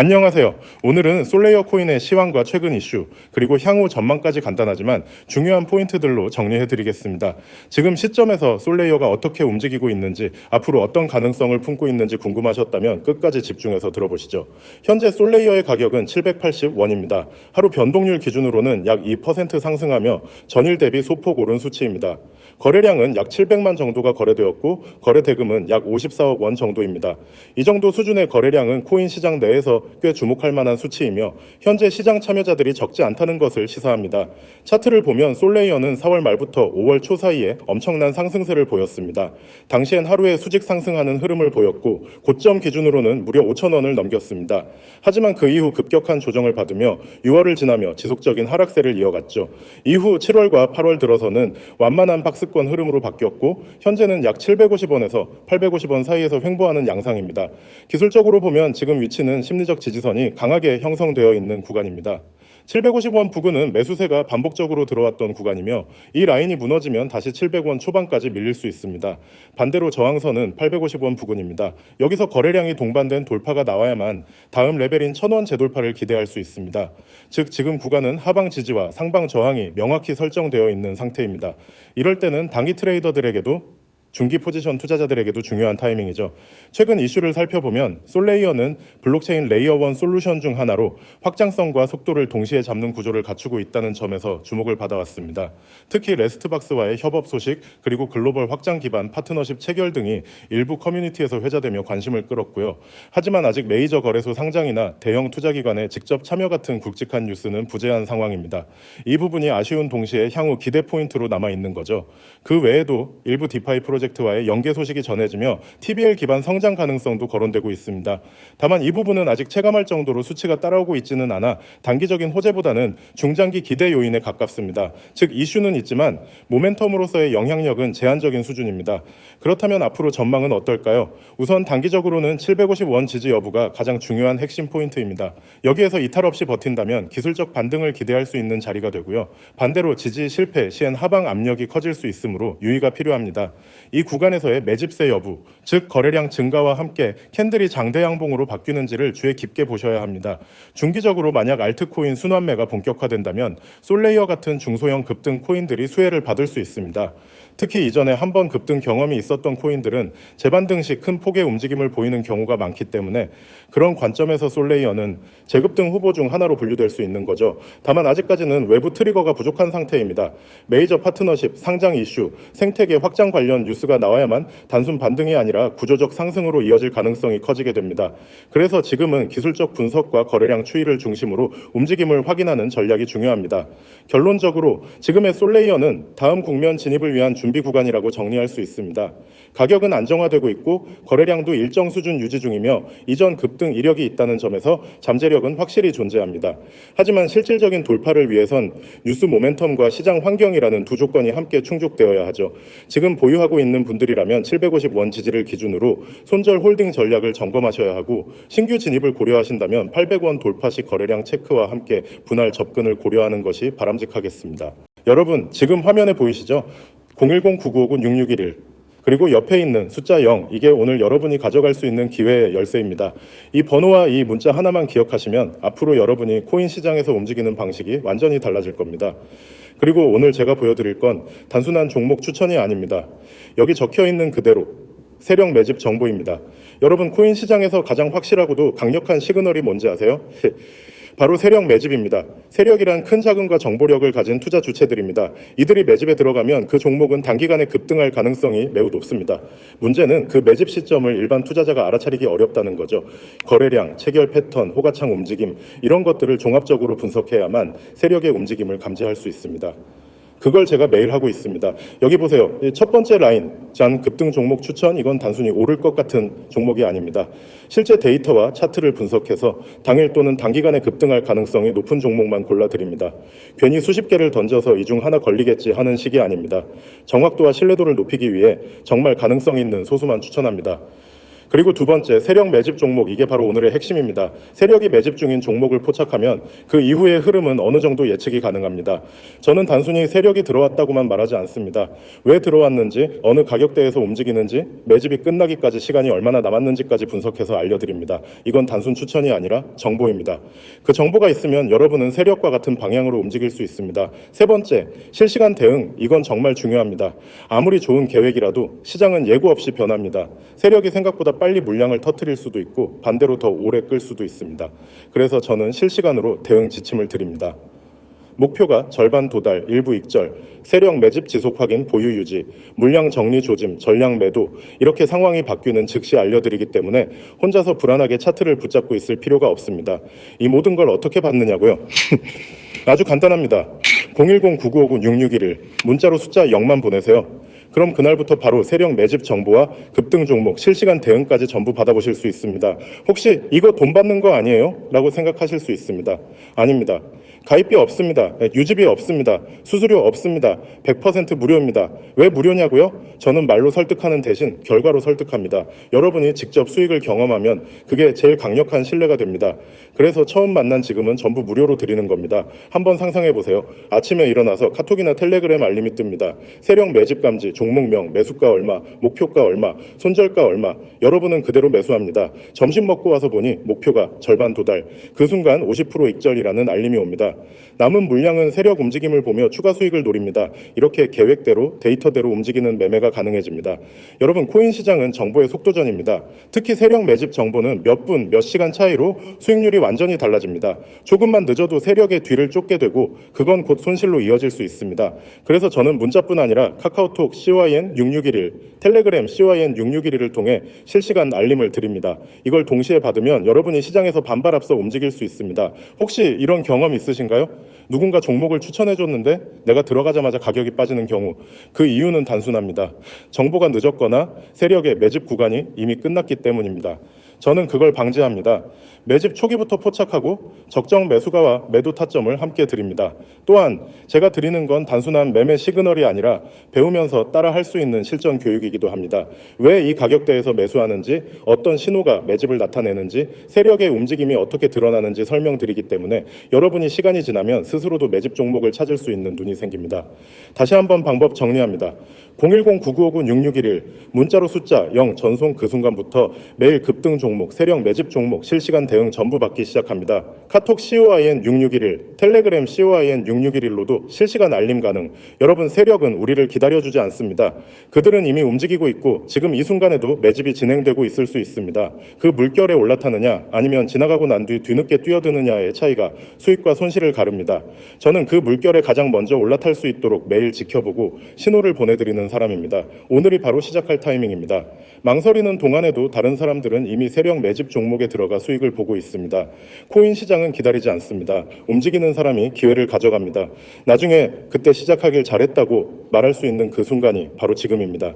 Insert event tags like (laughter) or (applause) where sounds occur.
안녕하세요. 오늘은 솔레이어 코인의 시황과 최근 이슈, 그리고 향후 전망까지 간단하지만 중요한 포인트들로 정리해 드리겠습니다. 지금 시점에서 솔레이어가 어떻게 움직이고 있는지, 앞으로 어떤 가능성을 품고 있는지 궁금하셨다면 끝까지 집중해서 들어보시죠. 현재 솔레이어의 가격은 780원입니다. 하루 변동률 기준으로는 약 2% 상승하며 전일 대비 소폭 오른 수치입니다. 거래량은 약 700만 정도가 거래되었고 거래 대금은 약 54억 원 정도입니다. 이 정도 수준의 거래량은 코인 시장 내에서 꽤 주목할 만한 수치이며 현재 시장 참여자들이 적지 않다는 것을 시사합니다. 차트를 보면 솔레이어는 4월 말부터 5월 초 사이에 엄청난 상승세를 보였습니다. 당시엔 하루에 수직 상승하는 흐름을 보였고 고점 기준으로는 무려 5천 원을 넘겼습니다. 하지만 그 이후 급격한 조정을 받으며 6월을 지나며 지속적인 하락세를 이어갔죠. 이후 7월과 8월 들어서는 완만한 박스 권 흐름으로 바뀌었고 현재는 약 750원에서 850원 사이에서 횡보하는 양상입니다. 기술적으로 보면 지금 위치는 심리적 지지선이 강하게 형성되어 있는 구간입니다. 750원 부근은 매수세가 반복적으로 들어왔던 구간이며 이 라인이 무너지면 다시 700원 초반까지 밀릴 수 있습니다. 반대로 저항선은 850원 부근입니다. 여기서 거래량이 동반된 돌파가 나와야만 다음 레벨인 1000원 재돌파를 기대할 수 있습니다. 즉 지금 구간은 하방 지지와 상방 저항이 명확히 설정되어 있는 상태입니다. 이럴 때는 단기 트레이더들에게도 중기 포지션 투자자들에게도 중요한 타이밍이죠. 최근 이슈를 살펴보면 솔레이어는 블록체인 레이어 원 솔루션 중 하나로 확장성과 속도를 동시에 잡는 구조를 갖추고 있다는 점에서 주목을 받아왔습니다. 특히 레스트박스와의 협업 소식 그리고 글로벌 확장 기반 파트너십 체결 등이 일부 커뮤니티에서 회자되며 관심을 끌었고요. 하지만 아직 메이저 거래소 상장이나 대형 투자 기관의 직접 참여 같은 굵직한 뉴스는 부재한 상황입니다. 이 부분이 아쉬운 동시에 향후 기대 포인트로 남아 있는 거죠. 그 외에도 일부 디파이 프로젝트 와의 연계 소식이 전해지며 TBL 기반 성장 가능성도 거론되고 있습니다. 다만 이 부분은 아직 체감할 정도로 수치가 따라오고 있지는 않아 단기적인 호재보다는 중장기 기대 요인에 가깝습니다. 즉 이슈는 있지만 모멘텀으로서의 영향력은 제한적인 수준입니다. 그렇다면 앞으로 전망은 어떨까요? 우선 단기적으로는 750원 지지 여부가 가장 중요한 핵심 포인트입니다. 여기에서 이탈 없이 버틴다면 기술적 반등을 기대할 수 있는 자리가 되고요. 반대로 지지 실패 시엔 하방 압력이 커질 수 있으므로 유의가 필요합니다. 이 구간에서의 매집세 여부, 즉 거래량 증가와 함께 캔들이 장대 양봉으로 바뀌는지를 주의 깊게 보셔야 합니다. 중기적으로 만약 알트코인 순환매가 본격화된다면 솔레이어 같은 중소형 급등 코인들이 수혜를 받을 수 있습니다. 특히 이전에 한 번 급등 경험이 있었던 코인들은 재반등 시 큰 폭의 움직임을 보이는 경우가 많기 때문에 그런 관점에서 솔레이어는 재급등 후보 중 하나로 분류될 수 있는 거죠. 다만 아직까지는 외부 트리거가 부족한 상태입니다. 메이저 파트너십, 상장 이슈, 생태계 확장 관련 뉴스가 나와야만 단순 반등이 아니라 구조적 상승으로 이어질 가능성이 커지게 됩니다. 그래서 지금은 기술적 분석과 거래량 추이를 중심으로 움직임을 확인하는 전략이 중요합니다. 결론적으로 지금의 솔레이어는 다음 국면 진입을 위한 준비 구간이라고 정리할 수 있습니다. 가격은 안정화되고 있고 거래량도 일정 수준 유지 중이며 이전 급등 이력이 있다는 점에서 잠재력은 확실히 존재합니다. 하지만 실질적인 돌파를 위해선 뉴스 모멘텀과 시장 환경이라는 두 조건이 함께 충족되어야 하죠. 지금 보유하고 있는 분들이라면 750원 지지를 기준으로 손절 홀딩 전략을 점검하셔야 하고 신규 진입을 고려하신다면 800원 돌파 시 거래량 체크와 함께 분할 접근을 고려하는 것이 바람직하겠습니다. 여러분 지금 화면에 보이시죠? 010-9959-6611 그리고 옆에 있는 숫자 0 이게 오늘 여러분이 가져갈 수 있는 기회의 열쇠입니다. 이 번호와 이 문자 하나만 기억하시면 앞으로 여러분이 코인 시장에서 움직이는 방식이 완전히 달라질 겁니다. 그리고 오늘 제가 보여드릴 건 단순한 종목 추천이 아닙니다. 여기 적혀 있는 그대로 세력 매집 정보입니다. 여러분 코인 시장에서 가장 확실하고도 강력한 시그널이 뭔지 아세요? 바로 세력 매집입니다. 세력이란 큰 자금과 정보력을 가진 투자 주체들입니다. 이들이 매집에 들어가면 그 종목은 단기간에 급등할 가능성이 매우 높습니다. 문제는 그 매집 시점을 일반 투자자가 알아차리기 어렵다는 거죠. 거래량, 체결 패턴, 호가창 움직임 이런 것들을 종합적으로 분석해야만 세력의 움직임을 감지할 수 있습니다. 그걸 제가 매일 하고 있습니다. 여기 보세요. 이첫 번째 라인, 짠 급등 종목 추천, 이건 단순히 오를 것 같은 종목이 아닙니다. 실제 데이터와 차트를 분석해서 당일 또는 단기간에 급등할 가능성이 높은 종목만 골라드립니다. 괜히 수십 개를 던져서 이 중 하나 걸리겠지 하는 식이 아닙니다. 정확도와 신뢰도를 높이기 위해 정말 가능성 있는 소수만 추천합니다. 그리고 두 번째, 세력 매집 종목 이게 바로 오늘의 핵심입니다. 세력이 매집 중인 종목을 포착하면 그 이후의 흐름은 어느 정도 예측이 가능합니다. 저는 단순히 세력이 들어왔다고만 말하지 않습니다. 왜 들어왔는지, 어느 가격대에서 움직이는지, 매집이 끝나기까지 시간이 얼마나 남았는지까지 분석해서 알려드립니다. 이건 단순 추천이 아니라 정보입니다. 그 정보가 있으면 여러분은 세력과 같은 방향으로 움직일 수 있습니다. 세 번째, 실시간 대응 이건 정말 중요합니다. 아무리 좋은 계획이라도 시장은 예고 없이 변합니다. 세력이 생각보다 빨리 물량을 터트릴 수도 있고 반대로 더 오래 끌 수도 있습니다. 그래서 저는 실시간으로 대응 지침을 드립니다. 목표가 절반 도달, 일부 익절, 세력 매집 지속 확인, 보유 유지, 물량 정리 조짐, 전량 매도 이렇게 상황이 바뀌는 즉시 알려드리기 때문에 혼자서 불안하게 차트를 붙잡고 있을 필요가 없습니다. 이 모든 걸 어떻게 받느냐고요? (laughs) 아주 간단합니다. 010-9959-6611 문자로 숫자 0만 보내세요. 그럼 그날부터 바로 세력 매집 정보와 급등 종목, 실시간 대응까지 전부 받아보실 수 있습니다. 혹시 이거 돈 받는 거 아니에요? 라고 생각하실 수 있습니다. 아닙니다. 가입비 없습니다. 네, 유지비 없습니다. 수수료 없습니다. 100% 무료입니다. 왜 무료냐고요? 저는 말로 설득하는 대신 결과로 설득합니다. 여러분이 직접 수익을 경험하면 그게 제일 강력한 신뢰가 됩니다. 그래서 처음 만난 지금은 전부 무료로 드리는 겁니다. 한번 상상해 보세요. 아침에 일어나서 카톡이나 텔레그램 알림이 뜹니다. 세력 매집 감지, 종목명, 매수가 얼마, 목표가 얼마, 손절가 얼마. 여러분은 그대로 매수합니다. 점심 먹고 와서 보니 목표가 절반 도달. 그 순간 50% 익절이라는 알림이 옵니다. 남은 물량은 세력 움직임을 보며 추가 수익을 노립니다. 이렇게 계획대로 데이터대로 움직이는 매매가 가능해집니다. 여러분 코인 시장은 정보의 속도전입니다. 특히 세력 매집 정보는 몇 분, 몇 시간 차이로 수익률이 완전히 달라집니다. 조금만 늦어도 세력의 뒤를 쫓게 되고 그건 곧 손실로 이어질 수 있습니다. 그래서 저는 문자뿐 아니라 카카오톡 CYN 6611, 텔레그램 CYN 6611을 통해 실시간 알림을 드립니다. 이걸 동시에 받으면 여러분이 시장에서 반발 앞서 움직일 수 있습니다. 혹시 이런 경험 있으신가요? 누군가 종목을 추천해 줬는데 내가 들어가자마자 가격이 빠지는 경우 그 이유는 단순합니다. 정보가 늦었거나 세력의 매집 구간이 이미 끝났기 때문입니다. 저는 그걸 방지합니다. 매집 초기부터 포착하고 적정 매수가와 매도 타점을 함께 드립니다. 또한 제가 드리는 건 단순한 매매 시그널이 아니라 배우면서 따라 할 수 있는 실전 교육이기도 합니다. 왜 이 가격대에서 매수하는지, 어떤 신호가 매집을 나타내는지, 세력의 움직임이 어떻게 드러나는지 설명드리기 때문에 여러분이 시간이 지나면 스스로도 매집 종목을 찾을 수 있는 눈이 생깁니다. 다시 한번 방법 정리합니다. 010-9959-6611 문자로 숫자 0 전송 그 순간부터 매일 급등 종목, 세력 매집 종목, 실시간 대응 전부 받기 시작합니다. 카톡 COIN 6611, 텔레그램 COIN 6611로도 실시간 알림 가능. 여러분 세력은 우리를 기다려주지 않습니다. 그들은 이미 움직이고 있고 지금 이 순간에도 매집이 진행되고 있을 수 있습니다. 그 물결에 올라타느냐 아니면 지나가고 난 뒤 뒤늦게 뛰어드느냐의 차이가 수익과 손실을 가릅니다. 저는 그 물결에 가장 먼저 올라탈 수 있도록 매일 지켜보고 신호를 보내드리 는 사람입니다. 오늘이 바로 시작할 타이밍입니다. 망설이는 동안에도 다른 사람들은 이미 세력 매집 종목에 들어가 수익을 보고 있습니다. 코인 시장은 기다리지 않습니다. 움직이는 사람이 기회를 가져갑니다. 나중에 그때 시작하길 잘했다고 말할 수 있는 그 순간이 바로 지금입니다.